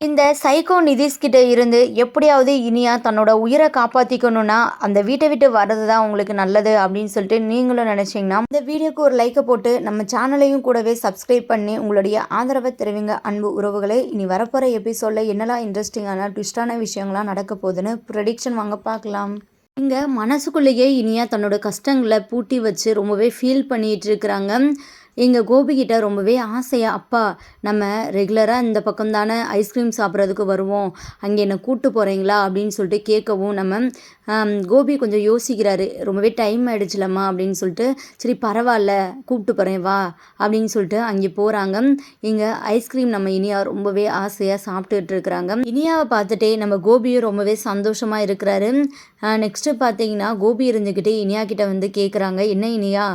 இந்த சைக்கோ நிதிஷ்கிட்ட இருந்து எப்படியாவது இனியா தன்னோட உயிரை காப்பாற்றிக்கணும்னா அந்த வீட்டை விட்டு வர்றது தான் உங்களுக்கு நல்லது அப்படின்னு சொல்லிட்டு நீங்களும் நினச்சிங்கன்னா இந்த வீடியோக்கு ஒரு லைக்கை போட்டு நம்ம சேனலையும் கூடவே சப்ஸ்கிரைப் பண்ணி உங்களுடைய ஆதரவை தெரிவிங்க. அன்பு உறவுகளே இனி வரப்போகிற எபிசோடில் என்னெல்லாம் இன்ட்ரெஸ்டிங்கான ட்விஸ்டான விஷயங்கள்லாம் நடக்க போகுதுன்னு ப்ரடிக்ஷன் வாங்க பார்க்கலாம். இங்கே மனசுக்குள்ளேயே இனியா தன்னோட கஷ்டங்களை பூட்டி வச்சு ரொம்பவே ஃபீல் பண்ணிகிட்டு இருக்கிறாங்க. எங்கள் கோபிக்கிட்ட ரொம்பவே ஆசையாக அப்பா நம்ம ரெகுலராக இந்த பக்கம் தானே ஐஸ்கிரீம் சாப்பிட்றதுக்கு வருவோம். அங்கே என்னை கூப்பிட்டு போகிறீங்களா அப்படின்னு சொல்லிட்டு கேட்கவும் நம்ம கோபி கொஞ்சம் யோசிக்கிறாரு. ரொம்பவே டைம் ஆகிடுச்சுலம்மா அப்படின்னு சொல்லிட்டு சரி பரவாயில்ல கூப்பிட்டு போகிறேன் வா அப்படின்னு சொல்லிட்டு அங்கே போகிறாங்க இங்கே ஐஸ்கிரீம் நம்ம இனியா ரொம்பவே ஆசையாக சாப்பிட்டுட்டு இருக்கிறாங்க. இனியாவை பார்த்துட்டே நம்ம கோபியும் ரொம்பவே சந்தோஷமாக இருக்கிறாரு. நெக்ஸ்ட்டு பார்த்தீங்கன்னா கோபி இருந்துக்கிட்டே இனியா கிட்ட வந்து கேட்குறாங்க என்ன இனியா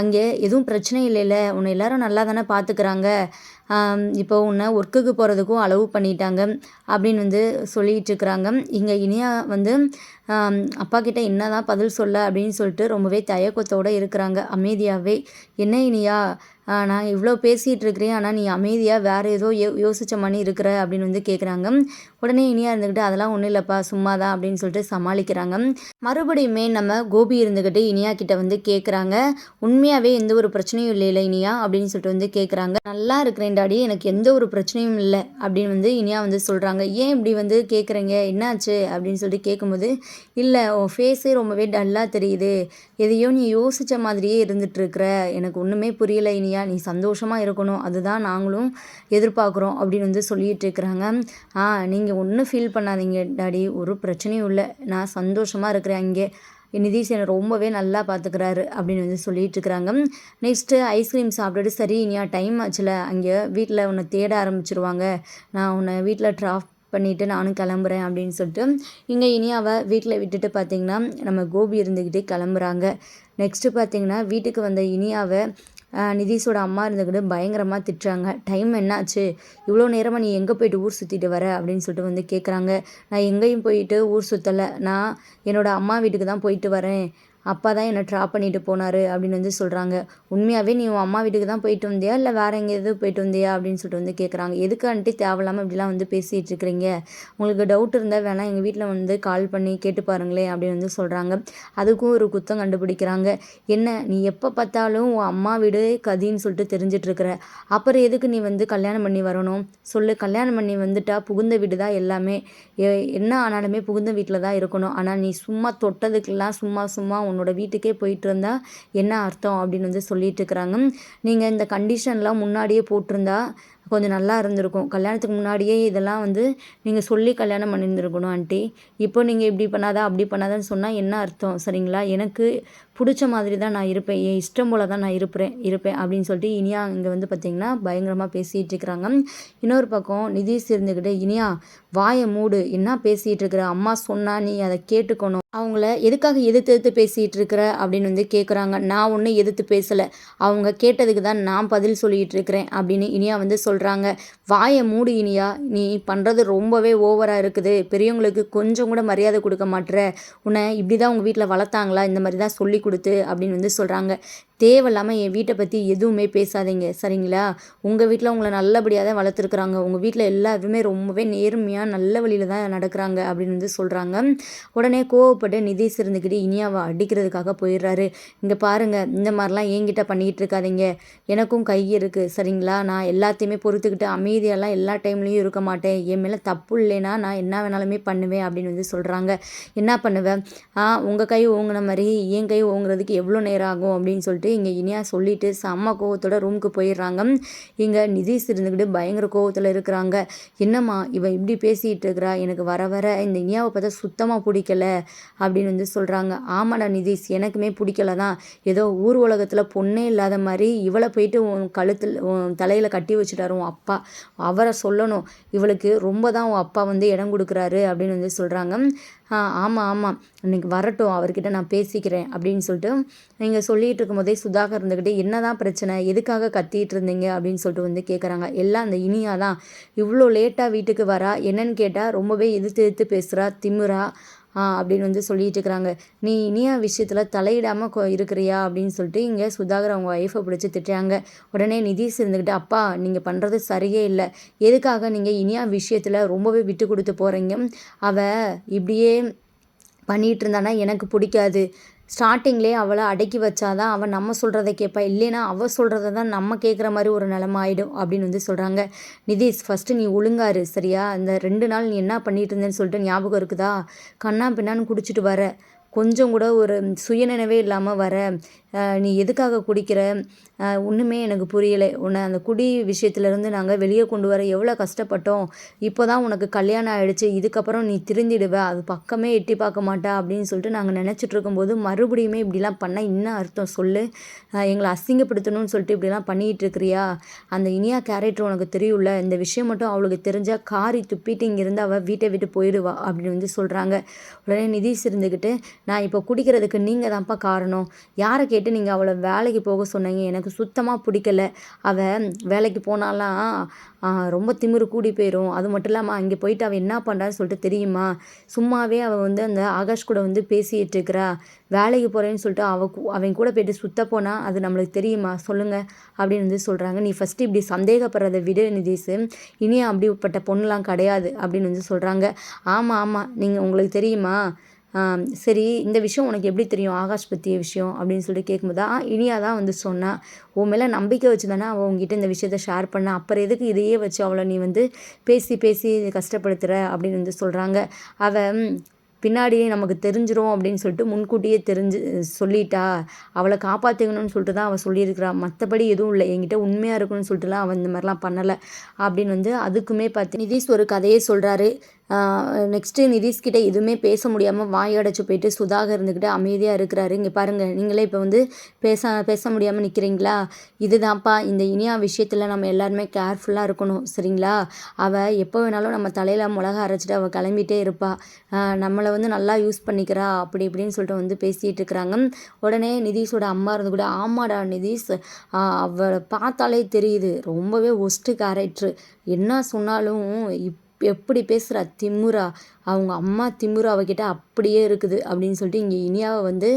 அங்கே எதுவும் பிரச்சனை இல்லைல்ல உன்னை எல்லாரும் நல்லா தானே பார்த்துக்கிறாங்க இப்போ உன்னை ஒர்க்குக்கு போகிறதுக்கும் அளவு பண்ணிட்டாங்க அப்படின்னு வந்து சொல்லிகிட்ருக்குறாங்க இங்கே இனியா வந்து அப்பா கிட்ட என்ன தான் பதில் சொல்ல அப்படின்னு சொல்லிட்டு ரொம்பவே தயக்கத்தோடு இருக்கிறாங்க. அமைதியாகவே என்ன இனியா? நான் இவ்வளோ பேசிகிட்டு இருக்கிறேன். ஆனால் நீ அமைதியாக வேறு ஏதோ யோ யோசித்த மாதிரி இருக்கிற அப்படின்னு வந்து கேட்குறாங்க உடனே இனியாக இருந்துக்கிட்டு அதெல்லாம் ஒன்றும் இல்லைப்பா சும்மா தான் அப்படின்னு சொல்லிட்டு சமாளிக்கிறாங்க. மறுபடியுமே நம்ம கோபி இருந்துக்கிட்டு இனியா கிட்ட வந்து கேட்குறாங்க உண்மையாகவே எந்த ஒரு பிரச்சனையும் இல்லை இல்லை இனியா அப்படின்னு சொல்லிட்டு வந்து கேட்குறாங்க நல்லா இருக்கிறேன் டாடி எனக்கு எந்த ஒரு பிரச்சனையும் இல்லை அப்படின்னு வந்து இனியா வந்து சொல்கிறாங்க ஏன் இப்படி வந்து கேட்குறீங்க என்னாச்சு? அப்படின்னு சொல்லிட்டு கேட்கும்போது இல்லை உன் ஃபேஸே ரொம்பவே டல்லாக தெரியுது. எதையோ நீ யோசித்த மாதிரியே இருந்துகிட்ருக்குற எனக்கு ஒன்றுமே புரியலை இனியா. நீ சந்தோஷமாக இருக்கணும். அதுதான் நாங்களும் எதிர்பார்க்குறோம் அப்படின்னு வந்து சொல்லிகிட்டு இருக்கிறாங்க. ஆ நீங்கள் ஒன்றும் ஃபீல் பண்ணாதீங்க. டாடி ஒரு பிரச்சனையும் இல்லை. நான் சந்தோஷமாக இருக்கிறேன் அங்கே. நிதிஷ் என்னை ரொம்பவே நல்லா பார்த்துக்கிறாரு அப்படின்னு வந்து சொல்லிட்டு இருக்கிறாங்க நெக்ஸ்ட்டு ஐஸ்கிரீம் சாப்பிட்டுட்டு சரி இனியா டைம் ஆச்சுல. அங்கே வீட்டில் உன்னை தேட ஆரம்பிச்சிருவாங்க. நான் உன்னை வீட்டில் ட்ராப் பண்ணிவிட்டு நானும் கிளம்புறேன் அப்படின்னு சொல்லிட்டு இங்கே இனியாவை வீட்டில் விட்டுட்டு பார்த்திங்கன்னா நம்ம கோபி இருந்துக்கிட்டே கிளம்புறாங்க. நெக்ஸ்ட்டு பார்த்திங்கன்னா வீட்டுக்கு வந்த இனியாவை நிதிஷோட அம்மா இருந்துக்கிட்டு பயங்கரமாக திட்டுறாங்க. டைம் என்னாச்சு? இவ்வளோ நேரமாக நீ எங்கே போயிட்டு ஊர் சுற்றிட்டு வர? அப்படின்னு சொல்லிட்டு வந்து கேட்குறாங்க நான் எங்கேயும் போயிட்டு ஊர் சுற்றலை நான் என்னோடய அம்மா வீட்டுக்கு தான் போயிட்டு வரேன். அப்பா தான் என்னை ட்ராப் பண்ணிட்டு போனார் அப்படின்னு வந்து சொல்கிறாங்க உண்மையாகவே நீ உன் அம்மா வீட்டுக்கு தான் போயிட்டு வந்தியா? இல்லை வேறு எங்கேயாவது போயிட்டு வந்தியா? அப்படின்னு சொல்லிட்டு வந்து கேட்குறாங்க எதுக்கான்ட்டு தேவையில்லாமல் இப்படிலாம் வந்து பேசிகிட்டு இருக்கிறீங்க? உங்களுக்கு டவுட் இருந்தால் வேணால் எங்கள் வீட்டில் வந்து கால் பண்ணி கேட்டு பாருங்களேன் அப்படின்னு வந்து சொல்கிறாங்க அதுக்கும் ஒரு குத்தம் கண்டுபிடிக்கிறாங்க. என்ன நீ எப்போ பார்த்தாலும் உன் அம்மா வீடு கதின்னு சொல்லிட்டு தெரிஞ்சிட்ருக்கிற அப்புறம் எதுக்கு நீ வந்து கல்யாணம் பண்ணி வரணும்? சொல்லு கல்யாணம் பண்ணி வந்துட்டா புகுந்த வீடு தான் எல்லாமே. என்ன ஆனாலுமே புகுந்த வீட்டில் தான் இருக்கணும். ஆனால் நீ சும்மா தொட்டதுக்கெல்லாம் சும்மா சும்மா உன்னோட வீட்டுக்கே போயிட்டு இருந்தா என்ன அர்த்தம் அப்படின்னு வந்து சொல்லிட்டு இருக்கிறாங்க நீங்கள் இந்த கண்டிஷன்லாம் முன்னாடியே போட்டிருந்தா கொஞ்சம் நல்லா இருந்திருக்கும். கல்யாணத்துக்கு முன்னாடியே இதெல்லாம் வந்து நீங்கள் சொல்லி கல்யாணம் பண்ணியிருந்துருக்கணும் ஆண்டி. இப்போ நீங்கள் இப்படி பண்ணாதா அப்படி பண்ணாதான்னு சொன்னால் என்ன அர்த்தம்? சரிங்களா? எனக்கு பிடிச்ச மாதிரி தான் நான் இருப்பேன். என் இஷ்டம் போல் தான் நான் இருப்பேன் இருப்பேன் அப்படின்னு சொல்லிட்டு இனியா இங்கே வந்து பார்த்திங்கன்னா பயங்கரமாக பேசிகிட்டு இருக்கிறாங்க இன்னொரு பக்கம் நிதிஷ் இருந்துக்கிட்டு இனியா வாயை மூடு என்ன பேசிகிட்டு இருக்கிற அம்மா சொன்னால் நீ அதை கேட்டுக்கணும். அவங்கள எதுக்காக எதிர்த்து எதிர்த்து பேசிகிட்டு இருக்கிற அப்படின்னு வந்து கேட்குறாங்க நான் ஒன்றும் எதிர்த்து பேசலை. அவங்க கேட்டதுக்கு தான் நான் பதில் சொல்லிகிட்டு இருக்கிறேன் அப்படின்னு இனியா வந்து சொல்கிறாங்க வாயை மூடு இனியா. நீ பண்ணுறது ரொம்பவே ஓவராக இருக்குது. பெரியவங்களுக்கு கொஞ்சம் கூட மரியாதை கொடுக்க மாட்டுற உன்னை இப்படி தான் உங்கள் வீட்டில் வளர்த்தாங்களா? இந்த மாதிரி தான் சொல்லி கொடுத்து அப்படின்னு வந்து சொல்கிறாங்க தேவையில்லாமல் என் வீட்டை பற்றி எதுவுமே பேசாதீங்க சரிங்களா? உங்கள் வீட்டில் உங்களை நல்லபடியாக தான் வளர்த்துருக்குறாங்க. உங்கள் வீட்டில் எல்லாருமே ரொம்பவே நேர்மையாக நல்ல வழியில் தான் நடக்கிறாங்க அப்படின்னு வந்து சொல்கிறாங்க உடனே கோவப்பட்டு நிதிஷ் இருந்துக்கிட்டு இனியாவை அடிக்கிறதுக்காக போயிடுறாரு. இங்கே பாருங்கள் இந்த மாதிரிலாம் என்கிட்ட பண்ணிக்கிட்டு இருக்காதீங்க. எனக்கும் கை இருக்குது சரிங்களா? நான் எல்லாத்தையுமே பொறுத்துக்கிட்டு அமைதியெல்லாம் எல்லா டைம்லேயும் இருக்க மாட்டேன். என் மேலே தப்பு இல்லைன்னா நான் என்ன வேணாலுமே பண்ணுவேன் அப்படின்னு வந்து சொல்கிறாங்க என்ன பண்ணுவேன் ஆ உங்கள் கை ஓங்கின மாதிரி என் கை ஓங்குறதுக்கு எவ்வளோ நேரம் ஆகும் அப்படின்னு சொல்லிட்டு இங்கே இனியா சொல்லிட்டு செம்ம கோவத்தோட ரூமுக்கு போயிடுறாங்க. இங்கே நிதிஷ் இருந்துக்கிட்டு பயங்கர கோவத்தில் இருக்கிறாங்க. என்னம்மா இவன் இப்படி பேசிகிட்டு இருக்கிறா? எனக்கு வர வர இந்த இனியாவை பார்த்தா சுத்தமாக பிடிக்கல அப்படின்னு வந்து சொல்கிறாங்க ஆமாடா நிதிஷ் எனக்குமே பிடிக்கல தான். ஏதோ ஊர் உலகத்தில் பொண்ணே இல்லாத மாதிரி இவளை போயிட்டு உன் கழுத்தில் உன் தலையில் கட்டி வச்சுட்டாரு உன் அப்பா. அவரை சொல்லணும். இவளுக்கு ரொம்ப தான் உன் அப்பா வந்து இடம் கொடுக்குறாரு அப்படின்னு வந்து சொல்கிறாங்க ஆமாம் ஆமாம் இன்னைக்கு வரட்டும் அவர்கிட்ட நான் பேசிக்கிறேன் அப்படின்னு சொல்லிட்டு நீங்கள் சொல்லிகிட்டு இருக்கும்போதே சுதாகர் இருந்துக்கிட்டே என்ன தான் பிரச்சனை? எதுக்காக கத்திட்டு இருந்தீங்க? அப்படின்னு சொல்லிட்டு வந்து கேட்குறாங்க எல்லாம் அந்த இனியா தான் இவ்வளோ லேட்டாக வீட்டுக்கு வரா? என்னன்னு கேட்டால் ரொம்பவே எதிர்த்து எதிர்த்து பேசுகிறா திமுறா. அப்படின்னு வந்து சொல்லிட்டு இருக்கிறாங்க. நீ இனியா விஷயத்தில் தலையிடாமல் இருக்கிறியா? அப்படின்னு சொல்லிட்டு இங்கே சுதாகர் அவங்க ஒய்ஃபை பிடிச்சி திட்டுறாங்க. உடனே நிதிஷ் இருந்துக்கிட்டு அப்பா நீங்கள் பண்ணுறது சரியே இல்லை. எதுக்காக நீங்கள் இனியா விஷயத்தில் ரொம்பவே விட்டு கொடுத்து போகிறீங்க அவள் இப்படியே பண்ணிகிட்டு இருந்தானா எனக்கு பிடிக்காது. ஸ்டார்டிங்லேயே அவளை அடக்கி வச்சாதான் அவன் நம்ம சொல்கிறத கேட்பா. இல்லைனா அவள் சொல்கிறத தான் நம்ம கேட்குற மாதிரி ஒரு நிலம ஆகிடும் அப்படின்னு வந்து சொல்கிறாங்க நிதிஷ் ஃபஸ்ட்டு நீ ஒழுங்காரு சரியா? இந்த ரெண்டு நாள் நீ என்ன பண்ணிட்டு இருந்தேன்னு சொல்லிட்டு ஞாபகம் இருக்குதா? கண்ணா பின்னான்னு குடிச்சிட்டு வர. கொஞ்சம் கூட ஒரு சுயநினைவே இல்லாமல் வர. நீ எதுக்காக குடிக்கிற? ஒன்றுமே எனக்கு புரியலை. உன்னை அந்த குடி விஷயத்துலேருந்து நாங்கள் வெளியே கொண்டு வர எவ்வளோ கஷ்டப்பட்டோம். இப்போ தான் உனக்கு கல்யாணம் ஆகிடுச்சு இதுக்கப்புறம் நீ திருந்திடுவ அது பக்கமே எட்டி பார்க்க மாட்டா அப்படின்னு சொல்லிட்டு நாங்கள் நினச்சிட்டு இருக்கும்போது மறுபடியுமே இப்படிலாம் பண்ணால் இன்னும் அர்த்தம் சொல்லு? எங்களை அசிங்கப்படுத்தணும்னு சொல்லிட்டு இப்படிலாம் பண்ணிகிட்டு இருக்கிறியா? அந்த இனியா கேரக்டர் உனக்கு தெரியும்ல. இந்த விஷயம் மட்டும் அவளுக்கு தெரிஞ்சால் காரி துப்பிட்டு இங்கேருந்து அவள் வீட்டை விட்டு போயிடுவா அப்படின்னு வந்து சொல்கிறாங்க உடனே நிதிஷ் இருந்துக்கிட்டு நான் இப்போ குடிக்கிறதுக்கு நீங்கள் தான்ப்பா காரணம். யாரை கேட்டு கேட்டு நீங்கள் அவளை வேலைக்கு போக சொன்னீங்க? எனக்கு சுத்தமாக பிடிக்கல. அவள் வேலைக்கு போனாலாம் ரொம்ப திமிரு கூடி போயிடும் அது மட்டும் இல்லாமல் அங்கே போயிட்டு அவள் என்ன பண்ணுறான்னு சொல்லிட்டு தெரியுமா? சும்மாவே அவள் வந்து அந்த ஆகாஷ் கூட வந்து பேசிகிட்டு இருக்கிறா. வேலைக்கு போகிறேன்னு சொல்லிட்டு அவ அவன் கூட போயிட்டு சுத்த போனால் அது நம்மளுக்கு தெரியுமா? சொல்லுங்கள் அப்படின்னு வந்து சொல்கிறாங்க நீ ஃபஸ்ட்டு இப்படி சந்தேகப்படுறத விட நிதிஷு. இனியும் அப்படிப்பட்ட பொண்ணுலாம் கிடையாது அப்படின்னு வந்து சொல்கிறாங்க ஆமாம் ஆமாம் நீங்கள் உங்களுக்கு தெரியுமா? சரி இந்த விஷயம் உனக்கு எப்படி தெரியும்? ஆகாஷ் பற்றிய விஷயம் அப்படின்னு சொல்லிட்டு கேட்கும்போது ஆ இனியா தான் வந்து சொன்னான் உன் மேலே நம்பிக்கை வச்சு தானே அவள் உங்ககிட்ட இந்த விஷயத்த ஷேர் பண்ண? அப்புறம் எதுக்கு இதையே வச்சு அவளை நீ வந்து பேசி பேசி கஷ்டப்படுத்துகிற அப்படின்னு வந்து சொல்கிறாங்க அவள் பின்னாடியே நமக்கு தெரிஞ்சிரும் அப்படின்னு சொல்லிட்டு முன்கூட்டியே தெரிஞ்சு சொல்லிட்டா. அவளை காப்பாற்றிக்கணும்னு சொல்லிட்டு தான் அவள் சொல்லியிருக்கிறா. மற்றபடி எதுவும் இல்லை. என்கிட்ட உண்மையாக இருக்கணும்னு சொல்லிட்டுலாம் அவன் இந்த மாதிரிலாம் பண்ணலை. அப்படின்னு வந்து அதுக்குமே பார்த்து நிதிஷ் ஒரு கதையே சொல்கிறாரு நெக்ஸ்ட்டு நிதிஷ்கிட்ட எதுவுமே பேச முடியாமல் வாய் அடைச்சி போயிட்டு சுதாகர் இருந்துக்கிட்டு அமைதியாக இருக்கிறாரு. இங்கே பாருங்கள் நீங்களே இப்போ வந்து பேச பேச முடியாமல் நிற்கிறீங்களா இதுதான்ப்பா இந்த இனியா விஷயத்தில் நம்ம எல்லாருமே கேர்ஃபுல்லாக இருக்கணும் சரிங்களா? அவள் எப்போ வேணாலும் நம்ம தலையில் மிளகா அரைச்சிட்டு அவள் கிளம்பிட்டே இருப்பாள் நம்மளை வந்து நல்லா யூஸ் பண்ணிக்கிறா அப்படி இப்படின்னு சொல்லிட்டு வந்து பேசிகிட்டு இருக்கிறாங்க. உடனே நிதிஷோட அம்மா இருந்து கூட ஆமாடா நிதிஷ் அவளை பார்த்தாலே தெரியுது ரொம்பவே ஒஸ்ட்டு கேரக்டரு என்ன சொன்னாலும் இப் எப்படி பேசுகிறா திமுறா. அவங்க அம்மா திமுறா அவகிட்ட அப்படியே இருக்குது அப்படின்னு சொல்லிட்டு இங்கே இனியாவை வந்து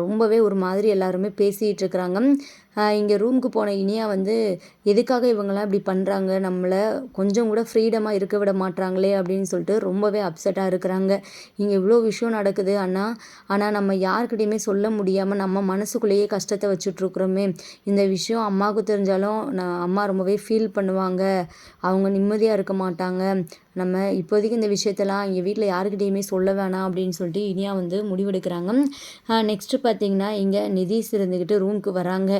ரொம்பவே ஒரு மாதிரி எல்லாருமே பேசிகிட்டு இருக்கிறாங்க. இங்கே ரூமுக்கு போன இனியா வந்து எதுக்காக இவங்கெல்லாம் இப்படி பண்ணுறாங்க நம்மளை கொஞ்சம் கூட ஃப்ரீடமாக இருக்க விட மாட்டாங்களே அப்படின்னு சொல்லிட்டு ரொம்பவே அப்செட்டாக இருக்கிறாங்க. இங்கே இவ்வளோ விஷயம் நடக்குது ஆனால் ஆனால் நம்ம யாருக்கிட்டையுமே சொல்ல முடியாமல் நம்ம மனசுக்குள்ளேயே கஷ்டத்தை வச்சுட்ருக்குறோமே. இந்த விஷயம் அம்மாவுக்கு தெரிஞ்சாலும் நான் அம்மா ரொம்பவே ஃபீல் பண்ணுவாங்க. அவங்க நிம்மதியாக இருக்க மாட்டாங்க. நம்ம இப்போதைக்கு இந்த விஷயத்தெல்லாம் எங்கள் வீட்டில் யாருக்கிட்டேயுமே சொல்ல வேணாம் அப்படின்னு சொல்லிட்டு இனியா வந்து முடிவெடுக்கிறாங்க. நெக்ஸ்ட்டு பார்த்தீங்கன்னா இங்கே நிதிஷ் இருந்துக்கிட்டு ரூமுக்கு வராங்க.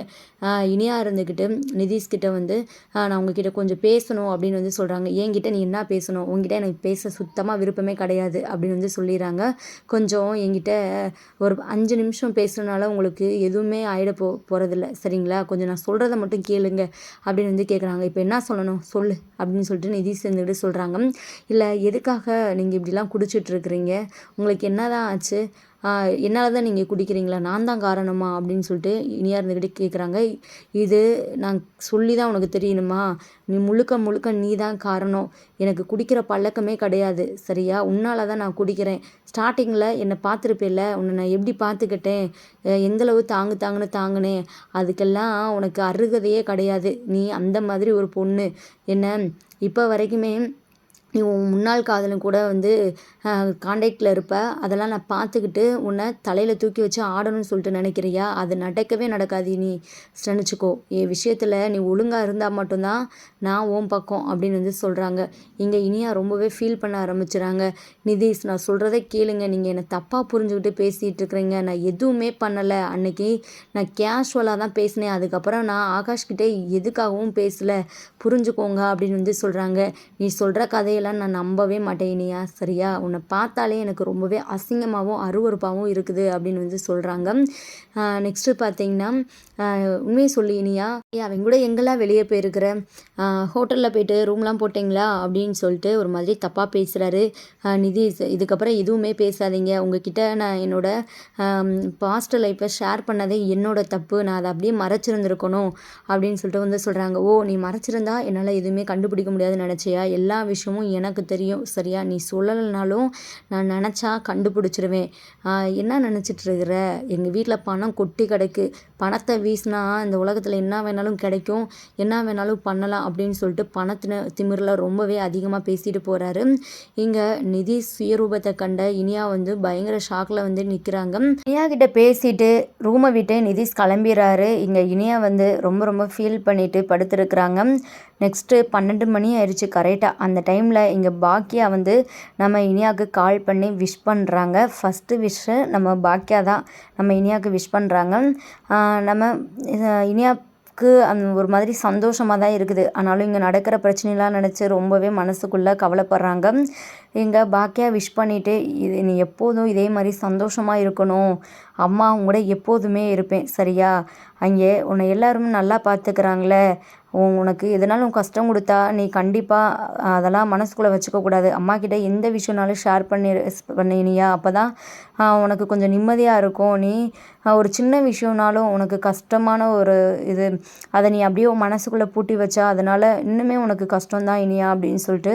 இனியா இருந்துக்கிட்டு நிதிஷ்கிட்ட வந்து நான் உங்ககிட்ட கொஞ்சம் பேசணும் அப்படின்னு வந்து சொல்கிறாங்க என்கிட்ட நீ என்ன பேசணும்? உங்ககிட்ட எனக்கு பேச சுத்தமாக விருப்பமே கிடையாது அப்படின்னு வந்து சொல்லிடுறாங்க. கொஞ்சம் என்கிட்ட ஒரு அஞ்சு நிமிஷம் பேசுகிறனால உங்களுக்கு எதுவுமே ஆகிட போ போகிறதில்ல சரிங்களா? கொஞ்சம் நான் சொல்கிறத மட்டும் கேளுங்க அப்படின்னு வந்து கேட்குறாங்க இப்போ என்ன சொல்லணும்? சொல்லு அப்படின்னு சொல்லிட்டு நிதிஷ் இருந்துக்கிட்டு சொல்கிறாங்க இல்லை எதுக்காக நீங்கள் இப்படிலாம் குடிச்சிட்ருக்குறீங்க உங்களுக்கு என்ன தான் ஆச்சு? என்னால் தான் நீங்கள் குடிக்கிறீங்களா? நான் தான் காரணமா? அப்படின்னு சொல்லிட்டு இனியா இருந்துக்கிட்டு கேட்குறாங்க இது நான் சொல்லி தான் உனக்கு தெரியணுமா? நீ முழுக்க முழுக்க நீ தான் காரணம். எனக்கு குடிக்கிற பழக்கமே கிடையாது. சரியா? உன்னால் தான் நான் குடிக்கிறேன். ஸ்டார்டிங்கில் என்னை பார்த்துருப்பேல உன்னை நான் எப்படி பார்த்துக்கிட்டேன்? எந்தளவு தாங்கு தாங்குன்னு தாங்கினேன். அதுக்கெல்லாம் உனக்கு அருகதையே கிடையாது. நீ அந்த மாதிரி ஒரு பொண்ணு. என்ன? இப்போ வரைக்குமே நீ உன் முன்னாள் காதலன் கூட வந்து காண்டாக்டில் இருப்ப. அதெல்லாம் நான் பார்த்துக்கிட்டு உன்னை தலையில் தூக்கி வச்சு ஆடணும்னு சொல்லிட்டு நினைக்கிறியா? அது நடக்கவே நடக்காது. நீ நினச்சிக்கோ. என் விஷயத்தில் நீ ஒழுங்காக இருந்தால் மட்டும்தான் நான் ஓம் பக்கம் அப்படின்னு வந்து சொல்கிறாங்க இங்கே இனியா ரொம்பவே ஃபீல் பண்ண ஆரம்பிச்சுறாங்க. நிதிஷ் நான் சொல்கிறத கேளுங்க. நீங்கள் என்னை தப்பாக புரிஞ்சுக்கிட்டு பேசிகிட்டு இருக்கிறீங்க. நான் எதுவுமே பண்ணலை. அன்னைக்கு நான் கேஷுவலாக தான் பேசினேன். அதுக்கப்புறம் நான் ஆகாஷ்கிட்டே எதுக்காகவும் பேசலை. புரிஞ்சுக்கோங்க அப்படின்னு வந்து சொல்கிறாங்க நீ சொல்கிற கதையை கதையெல்லாம் நான் நம்பவே மாட்டேன் இனியா. சரியா? உன்னை பார்த்தாலே எனக்கு ரொம்பவே அசிங்கமாகவும் அருவறுப்பாகவும் இருக்குது அப்படின்னு வந்து சொல்கிறாங்க நெக்ஸ்ட்டு பார்த்தீங்கன்னா உண்மையை சொல்லி இனியா. அவங்க கூட எங்கெல்லாம் வெளியே போயிருக்கிற? ஹோட்டலில் போயிட்டு ரூம்லாம் போட்டிங்களா? அப்படின்னு சொல்லிட்டு ஒரு மாதிரி தப்பாக பேசுகிறாரு நிதி இதுக்கப்புறம் எதுவுமே பேசாதீங்க. உங்ககிட்ட நான் என்னோடய பாஸ்ட் லைஃப்பை ஷேர் பண்ணதே என்னோட தப்பு. நான் அதை அப்படியே மறைச்சிருந்துருக்கணும் அப்படின்னு சொல்லிட்டு வந்து சொல்கிறாங்க ஓ நீ மறைச்சிருந்தா என்னால் எதுவுமே கண்டுபிடிக்க முடியாதுன்னு நினச்சியா? எல்லா விஷயமும் எனக்கு தெரியும். சரியா? நீ சொல்லலைனாலும் நான் நினச்சா கண்டுபிடிச்சிருவேன். என்ன நினச்சிட்ருக்குற எங்கள் வீட்டில் பணம் கொட்டி கிடக்கு. பணத்தை வீசினா இந்த உலகத்தில் என்ன வேணாலும் கிடைக்கும். என்ன வேணாலும் பண்ணலாம் அப்படின்னு சொல்லிட்டு பணத்தின திமிரில் ரொம்பவே அதிகமாக பேசிட்டு போகிறாரு இங்கே நிதி சுயரூபத்தை கண்ட இனியா வந்து பயங்கர ஷாக்கில் வந்து நிற்கிறாங்க இனியா கிட்ட பேசிட்டு ரூமை விட்டு நிதிஷ் கிளம்பிடுறாரு இங்கே இனியா வந்து ரொம்ப ரொம்ப ஃபீல் பண்ணிட்டு படுத்துருக்குறாங்க. நெக்ஸ்ட்டு பன்னெண்டு மணி ஆயிடுச்சு. கரெக்டாக அந்த டைமில் இங்கே பாக்கியா வந்து நம்ம இனியாவுக்கு கால் பண்ணி விஷ் பண்ணுறாங்க ஃபஸ்ட்டு விஷ் நம்ம பாக்கியா தான் நம்ம இனியாவுக்கு விஷ் பண்ணுறாங்க நம்ம இனியா எனக்கு அந்த ஒரு மாதிரி சந்தோஷமாக தான் இருக்குது. ஆனாலும் இங்கே நடக்கிற பிரச்சனைலாம் நினச்சி ரொம்பவே மனசுக்குள்ளே கவலைப்படுறாங்க. இங்கே பாக்கியா விஷ் பண்ணிவிட்டு இது நீ எப்போதும் இதே மாதிரி சந்தோஷமாக இருக்கணும். அம்மா கூட எப்போதுமே இருப்பேன். சரியா? அங்கே உன்னை எல்லோரும் நல்லா பார்த்துக்கிறாங்களே. உனக்கு எதனாலும் கஷ்டம் கொடுத்தா நீ கண்டிப்பாக அதெல்லாம் மனசுக்குள்ளே வச்சுக்கக்கூடாது அம்மாக்கிட்ட எந்த விஷயம்னாலும் ஷேர் பண்ணி பண்ணினியா? அப்போ தான் உனக்கு கொஞ்சம் நிம்மதியாக இருக்கும். நீ ஒரு சின்ன விஷயம்னாலும் உனக்கு கஷ்டமான ஒரு இது அதை நீ அப்படியே மனசுக்குள்ளே பூட்டி வச்சா அதனால் இன்னுமே உனக்கு கஷ்டம் தான் இனியா அப்படின்னு சொல்லிட்டு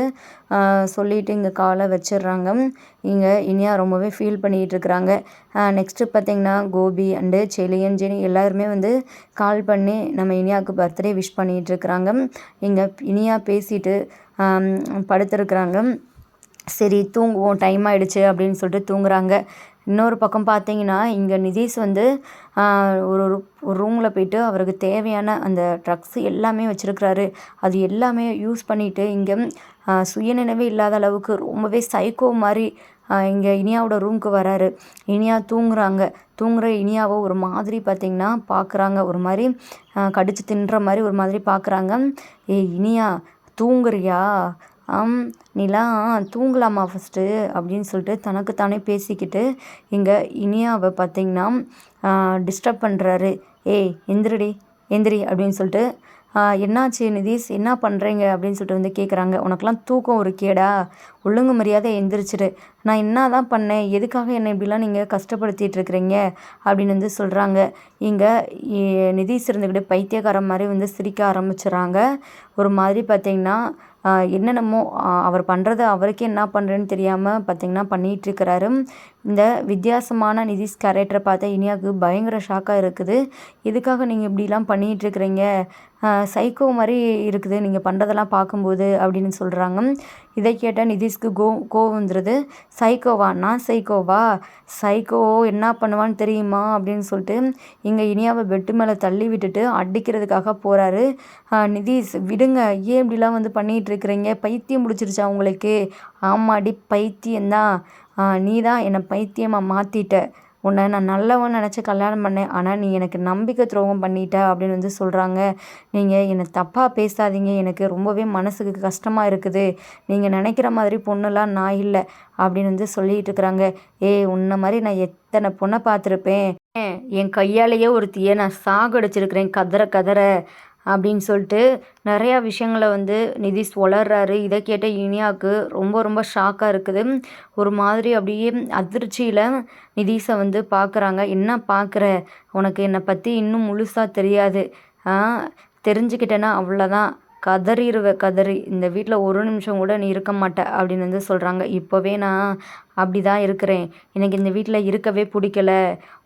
சொல்லிட்டு இங்கே காலை வச்சிடுறாங்க. இங்கே இனியா ரொம்பவே ஃபீல் பண்ணிகிட்டு இருக்கிறாங்க நெக்ஸ்ட்டு பார்த்திங்கன்னா கோபி அண்டு செலியன் ஜெனி எல்லாருமே வந்து கால் பண்ணி நம்ம இனியாவுக்கு பர்த்டே விஷ் பண்ணிகிட்ருக்குறாங்க இங்கே இனியா பேசிட்டு படுத்துருக்குறாங்க. சரி தூங்குவோம் டைம் ஆகிடுச்சு அப்படின்னு சொல்லிட்டு தூங்குறாங்க. இன்னொரு பக்கம் பார்த்தீங்கன்னா இங்கே நிதிஷ் வந்து ஒரு ஒரு ரூமில் போயிட்டு அவருக்கு தேவையான அந்த ட்ரக்ஸ் எல்லாமே வச்சுருக்கிறாரு. அது எல்லாமே யூஸ் பண்ணிவிட்டு இங்கே சுயநினைவே இல்லாத அளவுக்கு ரொம்பவே சைக்கோ மாதிரி இங்கே இனியாவோட ரூமுக்கு வராரு. இனியா தூங்குறாங்க. தூங்குற இனியாவை ஒரு மாதிரி பார்த்திங்கன்னா பார்க்குறாங்க ஒரு மாதிரி கடித்து தின்ற மாதிரி ஒரு மாதிரி பார்க்குறாங்க ஏ இனியா தூங்குறியா? ஆம் நீலாம் தூங்கலாமா ஃபஸ்ட்டு அப்படின்னு சொல்லிட்டு தனக்கு தானே பேசிக்கிட்டு இங்கே இனியாவை பார்த்திங்கன்னா டிஸ்டர்ப் பண்ணுறாரு ஏய் எந்திரடி எந்திரி அப்படின்னு சொல்லிட்டு என்னாச்சு நிதிஷ்? என்ன பண்ணுறீங்க அப்படின்னு சொல்லிட்டு வந்து கேட்குறாங்க உனக்கெல்லாம் தூக்கம் ஒரு கேடா? ஒழுங்கு மரியாதை எந்திரிச்சிரு. நான் என்ன தான் பண்ணேன்? எதுக்காக என்னை இப்படிலாம் நீங்கள் கஷ்டப்படுத்திட்டு இருக்கிறீங்க? அப்படின்னு வந்து சொல்கிறாங்க இங்கே நிதிஷ் இருந்துக்கிட்டு பைத்தியக்காரன் மாதிரி வந்து சிரிக்க ஆரம்பிச்சிடுறாங்க ஒரு மாதிரி பார்த்திங்கன்னா என்னென்னமோ அவர் பண்ணுறது அவருக்கே என்ன பண்ணுறேன்னு தெரியாமல் பார்த்திங்கன்னா பண்ணிகிட்ருக்கிறாரு இந்த வித்தியாசமான நிதிஷ் கேரக்டரை பார்த்தா இனியாவுக்கு பயங்கர ஷாக்காக இருக்குது. எதுக்காக நீங்கள் இப்படிலாம் பண்ணிகிட்ருக்கிறீங்க சைக்கோ மாதிரி இருக்குது. நீங்கள் பண்ணுறதெல்லாம் பார்க்கும்போது அப்படின்னு சொல்கிறாங்க இதை கேட்டால் நிதிஷ்க்கு கோ கோவம் வந்துடுது சைக்கோவா நான் சைக்கோவா சைக்கோ என்ன பண்ணுவான்னு தெரியுமா? அப்படின்னு சொல்லிட்டு இங்கே இனியாவை பெட்டு மேலே தள்ளி விட்டுட்டு அடிக்கிறதுக்காக போகிறாரு நிதிஷ் விடுங்க. ஏன் இப்படிலாம் வந்து பண்ணிகிட்ருக்கிறீங்க பைத்தியம் பிடிச்சிருச்சா உங்களுக்கு? ஆமாடி பைத்தியம்தான். நீ தான் என்னை பைத்தியமாக மாற்றிட்ட உன்னை நான் நல்லவன் நினச்சி கல்யாணம் பண்ணேன். ஆனால் நீ எனக்கு நம்பிக்கை துரோகம் பண்ணிட்ட அப்படின்னு வந்து சொல்கிறாங்க நீங்கள் என்னை தப்பாக பேசாதீங்க. எனக்கு ரொம்பவே மனசுக்கு கஷ்டமாக இருக்குது. நீங்கள் நினைக்கிற மாதிரி பொண்ணுலாம் நான் இல்லை அப்படின்னு வந்து சொல்லிகிட்டு இருக்கிறாங்க. ஏ உன்ன மாதிரி நான் எத்தனை பொண்ணை பார்த்துருப்பேன்? என் கையாலேயே ஒருத்தியை நான் சாகடிச்சிருக்கிறேன். கதற கதற. அப்படின்னு சொல்லிட்டு நிறையா விஷயங்களை வந்து நிதிஷ் வளர்றாரு இதை கேட்ட இனியாவுக்கு ரொம்ப ரொம்ப ஷாக்காக இருக்குது. ஒரு மாதிரி அப்படியே அதிர்ச்சியில் நிதிஷை வந்து பார்க்குறாங்க. என்ன பார்க்குற? உனக்கு என்னை பற்றி இன்னும் முழுசாக தெரியாது. தெரிஞ்சுக்கிட்டேன்னா அவ்வளோதான் கதறிடுவ கதறி இந்த வீட்டில் ஒரு நிமிஷம் கூட நீ இருக்க மாட்ட அப்படின்னு வந்து சொல்கிறாங்க இப்போவே நான் அப்படி தான் இருக்கிறேன். எனக்கு இந்த வீட்டில் இருக்கவே பிடிக்கல.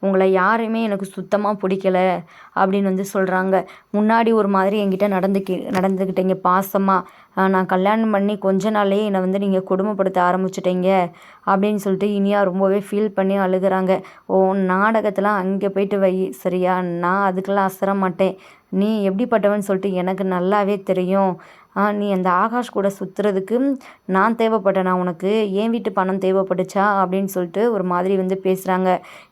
உங்களை யாரையுமே எனக்கு சுத்தமாக பிடிக்கல அப்படின்னு வந்து சொல்கிறாங்க முன்னாடி ஒரு மாதிரி என்கிட்ட நடந்துக்கி நடந்துக்கிட்டீங்க பாசமாக நான் கல்யாணம் பண்ணி கொஞ்ச நாளே என்னை வந்து நீங்கள் கொடுமைப்படுத்த ஆரம்பிச்சிட்டீங்க அப்படின்னு சொல்லிட்டு இனியா ரொம்பவே ஃபீல் பண்ணி அழுகிறாங்க. ஓ நாடகத்தெலாம் அங்கே போயிட்டு வை சரியா? நான் அதுக்கெல்லாம் அசர மாட்டேன். நீ எப்படிப்பட்டவன்னு சொல்லிட்டு எனக்கு நல்லாவே தெரியும். நீ அந்த ஆகாஷ் கூட சுற்றுறதுக்கு நான் தேவைப்பட்டேனா உனக்கு? என் வீட்டு பணம் தேவைப்பட்டுச்சா? அப்படின்னு சொல்லிட்டு ஒரு மாதிரி வந்து பேசுகிறாங்க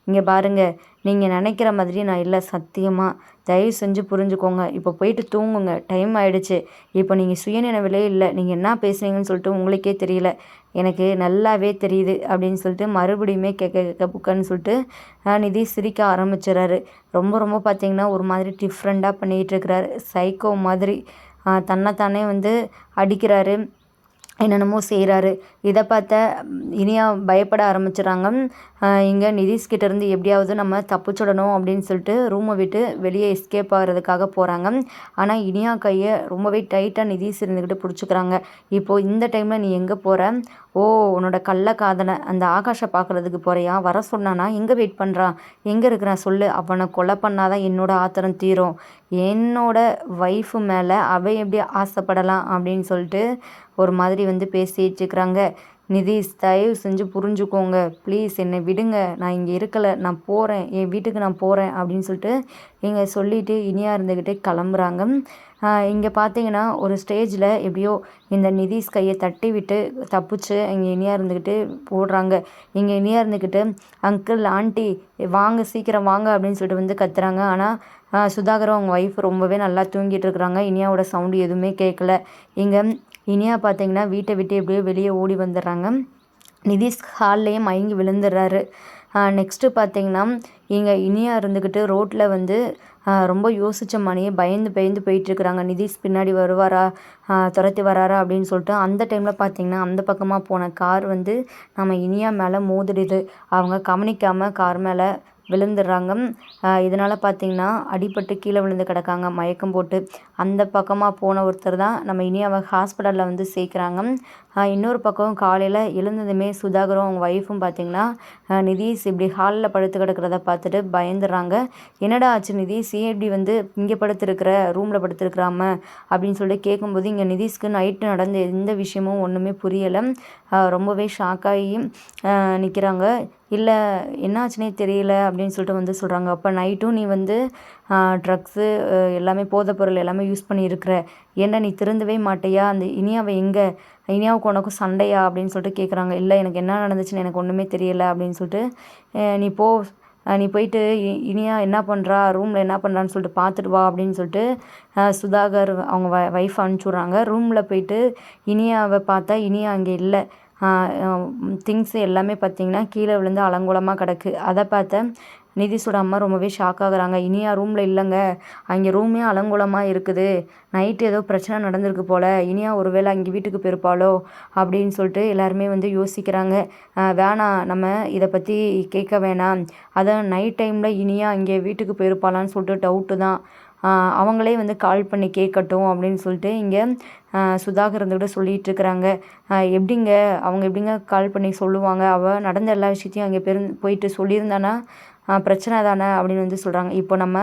இங்கே பாருங்கள் நீங்கள் நினைக்கிற மாதிரி நான் இல்லை சத்தியமாக தயவு செஞ்சு புரிஞ்சுக்கோங்க. இப்போ போயிட்டு தூங்குங்க. டைம் ஆகிடுச்சு இப்போ நீங்கள் சுயநினைவிலே இல்லை. நீங்கள் என்ன பேசுனீங்கன்னு சொல்லிட்டு உங்களுக்கே தெரியல. எனக்கு நல்லாவே தெரியுது அப்படின்னு சொல்லிட்டு மறுபடியுமே கேட்க கேட்க புக்கன்னு சொல்லிட்டு நிதி சிரிக்க ஆரம்பிச்சிடறாரு. ரொம்ப ரொம்ப பார்த்தீங்கன்னா ஒரு மாதிரி டிஃப்ரெண்ட்டாக பண்ணிகிட்டு இருக்கிறாரு. சைக்கோ மாதிரி. தன்னைத்தானே வந்து அடிக்கிறாரு என்னென்னமோ செய்கிறாரு இதை பார்த்த இனியா பயப்பட ஆரம்பிச்சிடறாங்க இங்கே நிதிஷ் கிட்டேருந்து எப்படியாவது நம்ம தப்பிச்சுடணும் அப்படின்னு சொல்லிட்டு ரூமை விட்டு வெளியே எஸ்கேப் ஆகிறதுக்காக போகிறாங்க ஆனால் இனியா கையை ரொம்பவே டைட்டாக நிதிஷ் இருந்துக்கிட்டு பிடிச்சிக்கிறாங்க. இப்போது இந்த டைமில் நீ எங்கே போகிற ஓ உன்னோட கள்ள காதலை அந்த ஆகாஷை பார்க்குறதுக்கு போகிறியா வர சொன்னானா? எங்கே வெயிட் பண்ணுறான் எங்கே இருக்கிறான் சொல்லு. அவனை கொலை பண்ணாதான் என்னோட ஆத்திரம் தீரும். என்னோட ஒய்ஃபு மேலே அவன் எப்படி ஆசைப்படலாம் அப்படின்னு சொல்லிட்டு ஒரு மாதிரி வந்து பேசிகிட்டு இருக்கிறாங்க. நிதிஷ் தயவு செஞ்சு புரிஞ்சுக்கோங்க. ப்ளீஸ் என்னை விடுங்க. நான் இங்கே இருக்கலை. நான் போகிறேன் என் வீட்டுக்கு நான் போகிறேன் அப்படின்னு சொல்லிட்டு இங்கே சொல்லிவிட்டு இனியாக இருந்துக்கிட்டே கிளம்புறாங்க. இங்கே பார்த்தீங்கன்னா ஒரு ஸ்டேஜில் எப்படியோ இந்த நிதிஷ் கையை தட்டி விட்டு தப்பிச்சு இங்கே இனியாக இருந்துக்கிட்டு போடுறாங்க இங்கே இனியாக இருந்துக்கிட்டு அங்கிள் ஆண்டி வாங்க சீக்கிரம் வாங்க அப்படின்னு சொல்லிட்டு வந்து கத்துறாங்க. ஆனால் சுதாகர் அவங்க ஒய்ஃப் ரொம்பவே நல்லா தூங்கிட்டு இருக்கிறாங்க. இனியாவோட சவுண்டு எதுவுமே கேட்கல இங்கே இனியா பார்த்தீங்கன்னா வீட்டை விட்டு எப்படியோ வெளியே ஓடி வந்துடுறாங்க. நிதிஷ் ஹால்லையே மயங்கி விழுந்துடுறாரு. நெக்ஸ்ட்டு பார்த்தீங்கன்னா இங்கே இனியா இருந்துக்கிட்டு ரோட்டில் வந்து ரொம்ப யோசித்த மணியே பயந்து பயந்து போயிட்டுருக்குறாங்க. நிதிஷ் பின்னாடி வருவாரா துரத்தி வராரா அப்படின்னு சொல்லிட்டு அந்த டைமில் பார்த்தீங்கன்னா அந்த பக்கமாக போன கார் வந்து நம்ம இனியா மேலே மோதிடுது. அவங்க கவனிக்காமல் கார் மேலே விழுந்துடுறாங்க. இதனால் பார்த்திங்கன்னா அடிபட்டு கீழே விழுந்து கிடக்காங்க. மயக்கம் போட்டு அந்த பக்கமாக போன ஒருத்தர் தான் நம்ம இனியாவை ஹாஸ்பிட்டலில் வந்து சேர்க்குறாங்க. இன்னொரு பக்கம் காலையில் எழுந்ததுமே சுதாகரும் அவங்க ஒய்ஃபும் பார்த்திங்கன்னா நிதிஷ் இப்படி ஹாலில் படுத்து கிடக்கிறத பார்த்துட்டு பயந்துடுறாங்க. என்னடா ஆச்சு நிதிஷ்? ஏன் இப்படி வந்து இங்கே படுத்துருக்கிற? ரூமில் படுத்துருக்குறாம? அப்படின்னு சொல்லிட்டு கேட்கும்போது இங்கே நிதிஷ்க்கு நைட்டு நடந்த எந்த விஷயமும் ஒன்றுமே புரியலை. ரொம்பவே ஷாக்காகி நிற்கிறாங்க இல்லை என்னாச்சுனே தெரியல அப்படின்னு சொல்லிட்டு வந்து சொல்கிறாங்க அப்போ நைட்டும் நீ வந்து ட்ரக்ஸு எல்லாமே போதை பொருள் எல்லாமே யூஸ் பண்ணியிருக்கிற. ஏன்டா நீ திருந்தவே மாட்டியா? அந்த இனியாவை எங்கே? இனியாவுக்கு உனக்கும் சண்டையா? அப்படின்னு சொல்லிட்டு கேட்குறாங்க இல்லை எனக்கு என்ன நடந்துச்சுன்னு எனக்கு ஒன்றுமே தெரியல அப்படின்னு சொல்லிட்டு நீ போ நீ போயிட்டு இனியா என்ன பண்ணுறா ரூமில் என்ன பண்ணுறான்னு சொல்லிட்டு பார்த்துட்டு வா அப்படின்னு சொல்லிட்டு சுதாகர் அவங்க வ ஒய்ஃப் அனுப்பிச்சுட்றாங்க ரூமில் போயிட்டு இனியாவை பார்த்தா இனியா அங்கே இல்லை. திங்ஸ் எல்லாமே பார்த்திங்கன்னா கீழே விழுந்து அலங்கோலமாக கிடக்கு. அதை பார்த்த நிதி அம்மா ரொம்பவே ஷாக் ஆகுறாங்க. இனியா ரூமில் இல்லைங்க. அங்கே ரூமே அலங்கோலமாக இருக்குது. நைட்டு ஏதோ பிரச்சனை நடந்திருக்கு போல். இனியா ஒரு வேளை அங்கே வீட்டுக்கு போயிருப்பாளோ அப்படின்னு சொல்லிட்டு எல்லாருமே வந்து யோசிக்கிறாங்க. வேணாம். நம்ம இதை பற்றி கேட்க வேணாம். அதான் நைட் டைமில் இனியா அங்கே வீட்டுக்கு போயிருப்பாளான்னு சொல்லிட்டு டவுட்டு தான். அவங்களே வந்து கால் பண்ணி கேட்கட்டும் அப்படின்னு சொல்லிட்டு இங்கே சுதாகர் இருந்துக்கிட்ட சொல்லிகிட்டு இருக்கிறாங்க எப்படிங்க? அவங்க எப்படிங்க கால் பண்ணி சொல்லுவாங்க? அவள் நடந்த எல்லா விஷயத்தையும் அங்கே பெரு போயிட்டு சொல்லியிருந்தானா? பிரச்சனை தானே அப்படின்னு வந்து சொல்கிறாங்க இப்போ நம்ம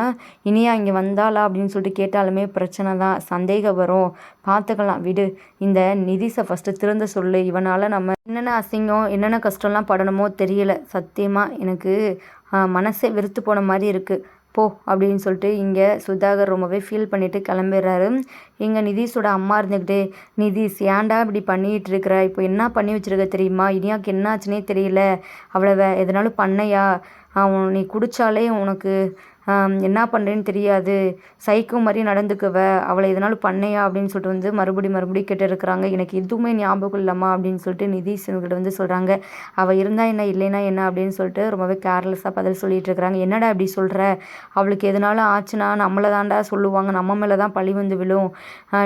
இனியா இங்கே வந்தாளா அப்படின்னு சொல்லிட்டு கேட்டாலுமே பிரச்சனை தான் சந்தேகம் வரும். பார்த்துக்கலாம் விடு. இந்த நிதிஷை ஃபஸ்ட்டு திறந்த சொல்லு. இவனால் நம்ம என்னென்ன அசிங்கம் என்னென்ன கஷ்டம்லாம் படணுமோ தெரியல. சத்தியமாக எனக்கு மனசே வெறுத்து போன மாதிரி இருக்குது போ அப்படின்னு சொல்லிட்டு இங்கே சுதாகர் ரொம்பவே ஃபீல் பண்ணிவிட்டு கிளம்பிடுறாரு. இங்கே நிதிஷோட அம்மா இருந்துக்கிட்டு நிதிஷ் ஏன்டா இப்படி பண்ணிகிட்டு இருக்கிற? இப்போ என்ன பண்ணி வச்சுருக்க தெரியுமா? இனியாவுக்கு என்னாச்சுனே தெரியல. அவ்வளோ எதனாலும் பண்ணையா? நீ குடித்தாலே உனக்கு என்ன பண்ணுறேன்னு தெரியாது. சைக்கோ மாதிரி நடந்துக்குவ. அவளை எதனாலும் பண்ணையா அப்படின்னு சொல்லிட்டு வந்து மறுபடி மறுபடி கேட்டு இருக்கிறாங்க. எனக்கு எதுவுமே ஞாபகம் இல்லைம்மா அப்படின்னு சொல்லிட்டு நிதிஷ்கிட்ட வந்து சொல்கிறாங்க அவள் இருந்தால் என்ன இல்லைன்னா என்ன அப்படின்னு சொல்லிட்டு ரொம்பவே கேர்லெஸ்ஸாக பதில் சொல்லிட்டு இருக்கிறாங்க. என்னடா அப்படி சொல்கிற அவளுக்கு எதனாலும் ஆச்சுன்னா நம்மளை தாண்டா சொல்லுவாங்க. நம்ம மேலே தான் பழி வந்து விழும்.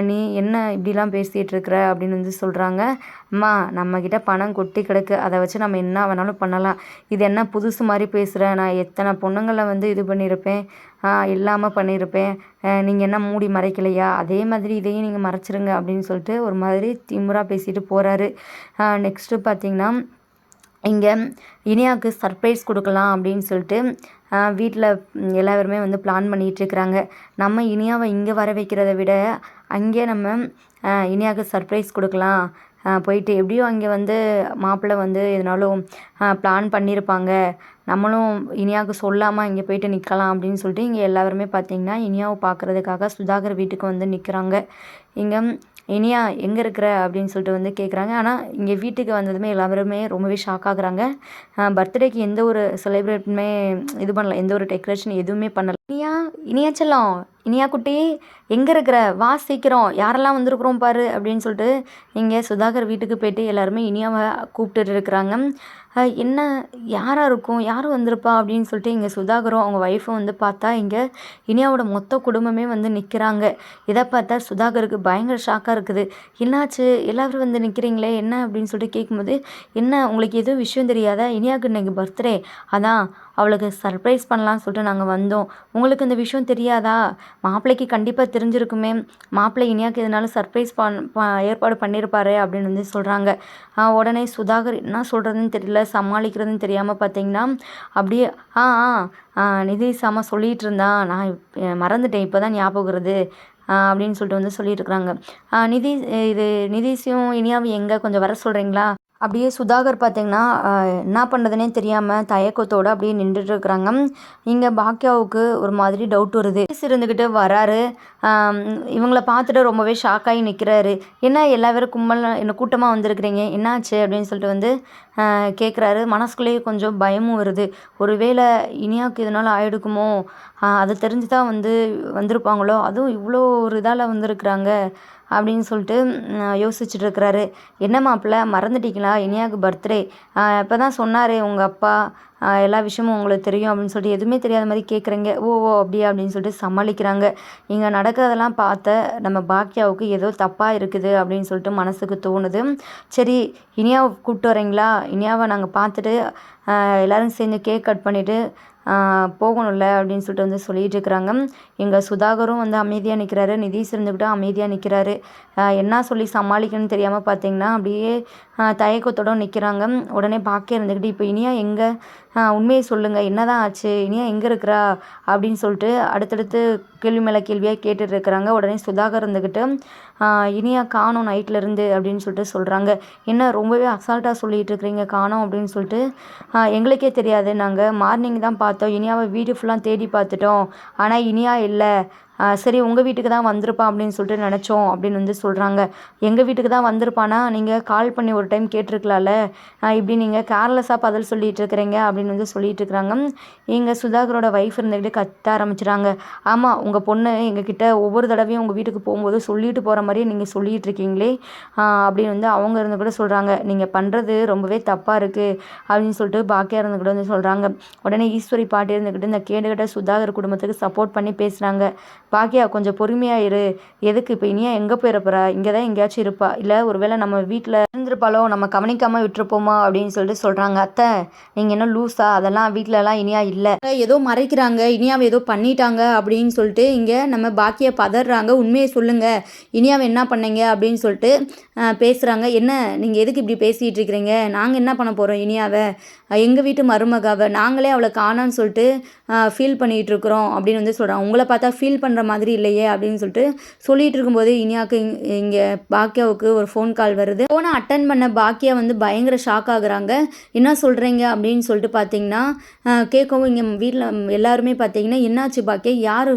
நீ என்ன இப்படிலாம் பேசிகிட்டு இருக்கிற அப்படின்னு வந்து சொல்கிறாங்க அம்மா நம்மக்கிட்ட பணம் கொட்டி கிடக்கு. அதை வச்சு நம்ம என்ன வேணாலும் பண்ணலாம். இது என்ன புதுசு மாதிரி பேசுகிற நான் எத்தனை பொண்ணுங்களை வந்து இது பண்ணியிருப்பேன்? இல்லாமல் பண்ணியிருப்பேன். நீங்கள் என்ன மூடி மறைக்கலையா? அதே மாதிரி இதையும் நீங்கள் மறைச்சிருங்க அப்படின்னு சொல்லிட்டு ஒரு மாதிரி திமுறாக பேசிட்டு போகிறாரு நெக்ஸ்ட்டு பார்த்தீங்கன்னா இங்கே இனியாவுக்கு சர்ப்ரைஸ் கொடுக்கலாம் அப்படின்னு சொல்லிட்டு வீட்டில் எல்லாருமே வந்து பிளான் பண்ணிகிட்ருக்குறாங்க நம்ம இனியாவை இங்கே வர வைக்கிறத விட அங்கே நம்ம இனியாவுக்கு சர்ப்ரைஸ் கொடுக்கலாம். போயிட்டு எப்படியும் அங்கே வந்து மாப்பிள்ளை வந்து எதுனாலும் பிளான் பண்ணியிருப்பாங்க நம்மளும் இனியாவுக்கு சொல்லாமல் இங்கே போயிட்டு நிற்கலாம் அப்படின்னு சொல்லிட்டு இங்கே எல்லாருமே பார்த்தீங்கன்னா இனியாவை பார்க்குறதுக்காக சுதாகர் வீட்டுக்கு வந்து நிற்கிறாங்க இங்கே இனியா எங்கே இருக்கிற? அப்படின்னு சொல்லிட்டு வந்து கேட்குறாங்க ஆனால் இங்கே வீட்டுக்கு வந்ததுமே எல்லாருமே ரொம்பவே ஷாக் ஆகுறாங்க. பர்த்டேக்கு எந்த ஒரு செலிப்ரேட்டுமே இது பண்ணல. எந்த ஒரு டெக்கரேஷன் எதுவுமே பண்ணல. இனியா இனியா செல்லம் இனியா குட்டி எங்கே இருக்கிற? வா சீக்கிரம். யாரெல்லாம் வந்திருக்குறோம் பாரு அப்படின்னு சொல்லிட்டு இங்கே சுதாகர் வீட்டுக்கு போயிட்டு எல்லாருமே இனியாவை கூப்பிட்டுட்டு இருக்கிறாங்க. என்ன யாராக இருக்கும்? யார் வந்திருப்பா? அப்படின்னு சொல்லிட்டு இங்கே சுதாகரும் அவங்க ஒய்ஃபும் வந்து பார்த்தா இங்கே இனியாவோட மொத்த குடும்பமே வந்து நிற்கிறாங்க இதை பார்த்தா சுதாகருக்கு பயங்கர ஷாக்காக இருக்குது. என்னாச்சு? எல்லோரும் வந்து நிற்கிறீங்களே என்ன? அப்படின்னு சொல்லிட்டு கேட்கும்போது என்ன உங்களுக்கு எதுவும் விஷயம் தெரியாதா? இனியாவுக்கு இன்னைக்கு பர்த்டே அதான் அவளுக்கு சர்ப்ரைஸ் பண்ணலாம்னு சொல்லிட்டு நாங்கள் வந்தோம். உங்களுக்கு இந்த விஷயம் தெரியாதா? மாப்பிள்ளைக்கு கண்டிப்பாக தெரிஞ்சிருக்குமே. மாப்பிள்ளை இனியாக்கு எதனாலும் சர்ப்ரைஸ் பண் ப- ஏற்பாடு பண்ணியிருப்பாரு அப்படின்னு வந்து சொல்கிறாங்க உடனே சுதாகர் என்ன சொல்கிறதுன்னு தெரியல சமாளிக்கிறதுன்னு தெரியாமல் பார்த்தீங்கன்னா அப்படியே ஆ ஆ ஆ, நிதிஷ் அம்மா சொல்லிகிட்டு இருந்தான் நான் மறந்துட்டேன் இப்போ தான் ஞாபகம் அப்படின்னு சொல்லிட்டு வந்து சொல்லிட்டு இருக்கிறாங்க. நிதி இது நிதிஷும் இனியாவும் எங்கே? கொஞ்சம் வர சொல்கிறீங்களா அப்படியே சுதாகர் பார்த்தீங்கன்னா என்ன பண்ணுறதுனே தெரியாமல் தயக்கத்தோடு அப்படியே நின்றுட்டு இருக்கிறாங்க. இங்கே பாக்யாவுக்கு ஒரு மாதிரி டவுட் வருது. இருந்துக்கிட்டு வராரு. இவங்களை பார்த்துட்டு ரொம்பவே ஷாக்காகி நிற்கிறாரு என்ன எல்லா பேரும் கும்பல் என்ன கூட்டமாக வந்திருக்கிறீங்க? என்னாச்சு? அப்படின்னு சொல்லிட்டு வந்து கேட்குறாரு மனசுக்குள்ளேயே கொஞ்சம் பயமும் வருது. ஒருவேளை இனியாவுக்கு இதனால் ஆயிடுக்குமோ? அது தெரிஞ்சு தான் வந்து வந்திருப்பாங்களோ? அதுவும் இவ்வளோ ஒரு இதால் வந்திருக்கிறாங்க அப்படின்னு சொல்லிட்டு யோசிச்சுட்டு இருக்கிறாரு. என்ன மாப்பிள்ள மறந்துட்டீங்களா? இனியாவுக்கு பர்த்டே இப்போ தான் சொன்னாரே உங்கள் அப்பா. எல்லா விஷயமும் உங்களுக்கு தெரியும் அப்படின்னு சொல்லிட்டு எதுவுமே தெரியாத மாதிரி கேட்குறீங்க ஓ ஓ அப்படியா அப்படின்னு சொல்லிட்டு சமாளிக்கிறாங்க. இங்கே நடக்கிறதெல்லாம் பார்த்த நம்ம பாக்கியாவுக்கு ஏதோ தப்பாக இருக்குது அப்படின்னு சொல்லிட்டு மனசுக்கு தோணுது. சரி இனியாவை கூப்பிட்டு வரீங்களா? இனியாவை நாங்கள் பார்த்துட்டு எல்லோரும் சேர்ந்து கேக் கட் பண்ணிவிட்டு போகணும்ல அப்படின்னு சொல்லிட்டு வந்து சொல்லிட்டு இருக்கிறாங்க. எங்கள் சுதாகரும் வந்து அமைதியாக நிற்கிறாரு நிதிஷ் இருந்துக்கிட்டு அமைதியாக நிற்கிறாரு என்ன சொல்லி சமாளிக்கணும்னு தெரியாமல் பார்த்தீங்கன்னா அப்படியே தயக்கத்தோடு தயக்கத்தோட நிற்கிறாங்க உடனே பாக்கே இருந்துக்கிட்டு இப்போ இனியா எங்கே? உண்மையை சொல்லுங்கள் என்ன தான் ஆச்சு? இனியா எங்கே இருக்கிறா? அப்படின்னு சொல்லிட்டு அடுத்தடுத்து கேள்வி மேலே கேள்வியாக கேட்டுட்டு இருக்கிறாங்க. உடனே சுதாகர் இருந்துக்கிட்டு இனியா காணோம் நைட்லேருந்து அப்படின்னு சொல்லிட்டு சொல்கிறாங்க என்ன ரொம்பவே அசால்ட்டாக சொல்லிகிட்டு இருக்கிறீங்க காணோம் அப்படின்னு சொல்லிட்டு? எங்களுக்கே தெரியாது. நாங்கள் மார்னிங் தான் பார்த்தோம். இனியாவை வீடு ஃபுல்லாக தேடி பார்த்துட்டோம். ஆனால் இனியா இல்லை. சரி உங்கள் வீட்டுக்கு தான் வந்திருப்பான் அப்படின்னு சொல்லிட்டு நினச்சோம் அப்படின்னு வந்து சொல்கிறாங்க எங்கள் வீட்டுக்கு தான் வந்திருப்பானா? நீங்கள் கால் பண்ணி ஒரு டைம் கேட்டிருக்கலாம்ல. இப்படி நீங்கள் கேர்லெஸ்ஸாக பதில் சொல்லிட்டு இருக்கிறீங்க அப்படின்னு வந்து சொல்லிட்டு இருக்கிறாங்க. எங்கள் சுதாகரோட ஒய்ஃப் இருந்துக்கிட்டு கத்த ஆரம்பிச்சிட்டாங்க. ஆமாம் உங்கள் பொண்ணு எங்ககிட்ட ஒவ்வொரு தடவையும் உங்கள் வீட்டுக்கு போகும்போது சொல்லிட்டு போகிற மாதிரியே நீங்கள் சொல்லிட்டு இருக்கீங்களே. அப்படின்னு வந்து அவங்க இருந்து கூட சொல்கிறாங்க நீங்கள் பண்ணுறது ரொம்பவே தப்பாக இருக்குது அப்படின்னு சொல்லிட்டு பாக்கியா இருந்து கூட வந்து சொல்கிறாங்க உடனே ஈஸ்வரி பாட்டி இருந்துக்கிட்டு இந்த கேடுகட்ட சுதாகர் குடும்பத்துக்கு சப்போர்ட் பண்ணி பேசுகிறாங்க பாக்கியா கொஞ்சம் பொறுமையாக இரு. எதுக்கு? இப்போ இனியா எங்கே போயிடப்போறா இங்கே தான் எங்கேயாச்சும் இருப்பா. இல்லை ஒருவேளை நம்ம வீட்டில் இருந்திருப்பாளோ? நம்ம கவனிக்காமல் விட்டுருப்போமா? அப்படின்னு சொல்லிட்டு சொல்கிறாங்க அத்தை. நீங்கள் என்ன லூஸா அதெல்லாம் வீட்டிலலாம் இனியா இல்லை. ஏதோ மறைக்கிறாங்க. இனியாவை ஏதோ பண்ணிட்டாங்க அப்படின்னு சொல்லிட்டு இங்கே நம்ம பாக்கியை பதறாங்க. உண்மையை சொல்லுங்கள் இனியாவை என்ன பண்ணீங்க? அப்படின்னு சொல்லிட்டு பேசுகிறாங்க என்ன? நீங்கள் எதுக்கு இப்படி பேசிகிட்டு இருக்கிறீங்க? நாங்கள் என்ன பண்ண போகிறோம் இனியாவை? எங்கள் வீட்டு மருமகாவை நாங்களே அவளை காணான்னு சொல்லிட்டு ஃபீல் பண்ணிகிட்டு இருக்கிறோம் அப்படின்னு வந்து சொல்கிறாங்க உங்களை பார்த்தா ஃபீல் பண்ணுற மாதிரி இல்லையே அப்படின்னு சொல்லிட்டு சொல்லிட்டு இருக்கும்போது இனியாவுக்கு இங்கே பாக்கியாவுக்கு ஒரு ஃபோன் கால் வருது. ஃபோனை அட்டன் பண்ண பாக்கியா வந்து பயங்கர ஷாக் ஆகுறாங்க. என்ன சொல்கிறீங்க அப்படின்னு சொல்லிட்டு பார்த்தீங்கன்னா கேட்கவும் இங்கே வீட்டில் எல்லாருமே பார்த்தீங்கன்னா என்னாச்சு பாக்கியா யார்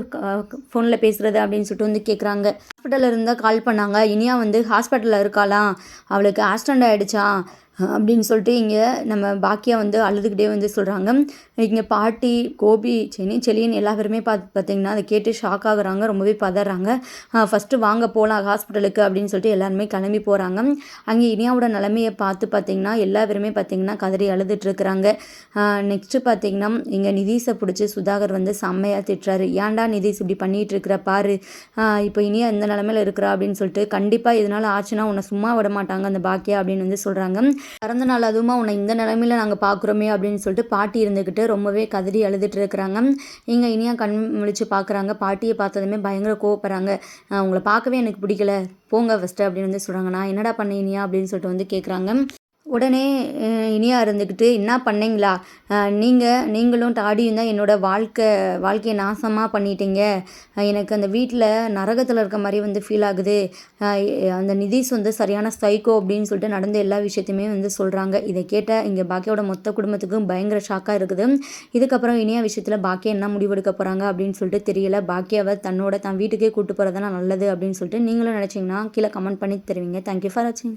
ஃபோனில் பேசுகிறது அப்படின்னு சொல்லிட்டு வந்து கேட்குறாங்க ஹாஸ்பிட்டலில் இருந்தால் கால் பண்ணாங்க. இனியா வந்து ஹாஸ்பிட்டலில் இருக்காளாம் அவளுக்கு ஆக்சிடெண்ட் ஆகிடுச்சா அப்படின்னு சொல்லிட்டு இங்கே நம்ம பாக்கியா வந்து அழுதுகிட்டே வந்து சொல்கிறாங்க இங்கே பாட்டி கோபி செனி செலின்னு எல்லா பேருமே பார்த்து பார்த்தீங்கன்னா அதை கேட்டு ஷாக் ஆகுறாங்க. ரொம்பவே பதறாங்க. ஃபஸ்ட்டு வாங்க போகலாம் ஹாஸ்பிட்டலுக்கு அப்படின்னு சொல்லிட்டு எல்லாருமே கிளம்பி போகிறாங்க அங்கே இனியாவோட நிலமையை பார்த்து பார்த்தீங்கன்னா எல்லா பேருமே பார்த்திங்கன்னா கதறி அழுதுட்ருக்குறாங்க நெக்ஸ்ட்டு பார்த்திங்கன்னா இங்கே நிதீஷை பிடிச்சி சுதாகர் வந்து செம்மையாக திட்டுறாரு. ஏன்டா நிதீஷ் இப்படி பண்ணிகிட்டு இருக்கிற பாரு. இப்போ இனியா இந்த நிலமையில இருக்கிறா அப்படின்னு சொல்லிட்டு கண்டிப்பாக இதனால ஆச்சுன்னா உன்னை சும்மா விட மாட்டாங்க அந்த பாக்கியா அப்படின்னு வந்து சொல்கிறாங்க பிறந்த நாள் அதுவுமா உன்னை இந்த நிலமையில நாங்கள் பார்க்குறோமே அப்படின்னு சொல்லிட்டு பாட்டி இருந்துக்கிட்டு ரொம்பவே கதறி அழுதுட்டு இருக்கிறாங்க. இங்கே இனியா கண் முழிச்சு பார்க்குறாங்க பாட்டியை பார்த்ததுமே பயங்கர கோவப்படுறாங்க. உங்களை பார்க்கவே எனக்கு பிடிக்கல. போங்க ஃபஸ்ட்டு அப்படின்னு வந்து சொல்கிறாங்க நான் என்னடா பண்ண இனியா? அப்படின்னு சொல்லிட்டு வந்து கேட்குறாங்க உடனே இனியா இருந்துக்கிட்டு என்ன பண்ணீங்களா? நீங்கள் நீங்களும் டாடியும் தான் என்னோடய வாழ்க்கை வாழ்க்கையை நாசமாக பண்ணிட்டீங்க. எனக்கு அந்த வீட்டில் நரகத்தில் இருக்க மாதிரி வந்து ஃபீல் ஆகுது. அந்த நிதிஷ் வந்து சரியான ஸ்டைக்கோ அப்படின்னு சொல்லிட்டு நடந்த எல்லா விஷயத்தையுமே வந்து சொல்கிறாங்க இதை கேட்ட இங்கே பாக்கியோட மொத்த குடும்பத்துக்கும் பயங்கர ஷாக்காக இருக்குது. இதுக்கப்புறம் இனியா விஷயத்தில் பாக்கியா என்ன முடிவெடுக்க போகிறாங்க அப்படின்னு சொல்லிட்டு தெரியல. பாக்கியாவை தன்னோட தன் வீட்டுக்கே கூட்டு போகிறதுனா நல்லது அப்படின்னு சொல்லிட்டு நீங்களும் நினச்சிங்கன்னா கீழே கமெண்ட் பண்ணி தருவீங்க. தேங்க்யூ ஃபார் வாட்சிங்